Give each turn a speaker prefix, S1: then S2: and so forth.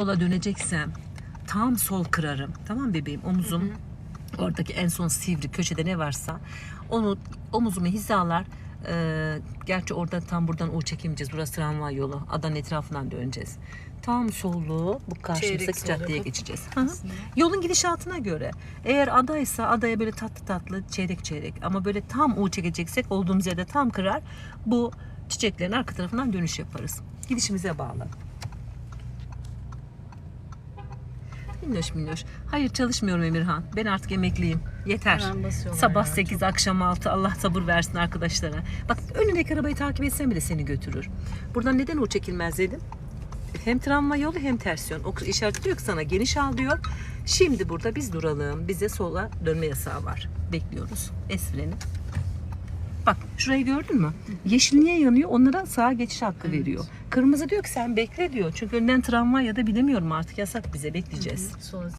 S1: sola döneceksem tam sol kırarım. Tamam bebeğim omuzum oradaki en son sivri köşede ne varsa onu omuzumu hizalar. Ee, gerçi orada tam buradan U çekemeyeceğiz. Burası tramvay yolu. Adanın etrafından döneceğiz. Tam sollu bu karşımızdaki caddeye geçeceğiz. Hı hı. Yolun gidişatına göre. Eğer adaysa adaya böyle tatlı tatlı çeyrek çeyrek ama böyle tam U çekeceksek olduğumuz yerde tam kırar. Bu çiçeklerin arka tarafından dönüş yaparız. Gidişimize bağlı. Minnoş minnoş. Hayır çalışmıyorum Emirhan. Ben artık emekliyim. Yeter. Sabah
S2: ya,
S1: 8 akşam 6 Allah sabır versin arkadaşlara. Bak önündeki arabayı takip etsen bile seni götürür. Buradan neden o çekilmez dedim. Hem tramvay yolu hem ters yön. O işaret diyor ki sana geniş al diyor. Şimdi burada biz duralım. Bize sola dönme yasağı var. Bekliyoruz. Es freni. Bak şurayı gördün mü? Yeşil niye yanıyor? Onlara sağa geçiş hakkı veriyor. Kırmızı diyor ki sen bekle diyor. Çünkü önden tramvay ya da bilemiyorum artık yasak bize bekleyeceğiz.
S2: Sonra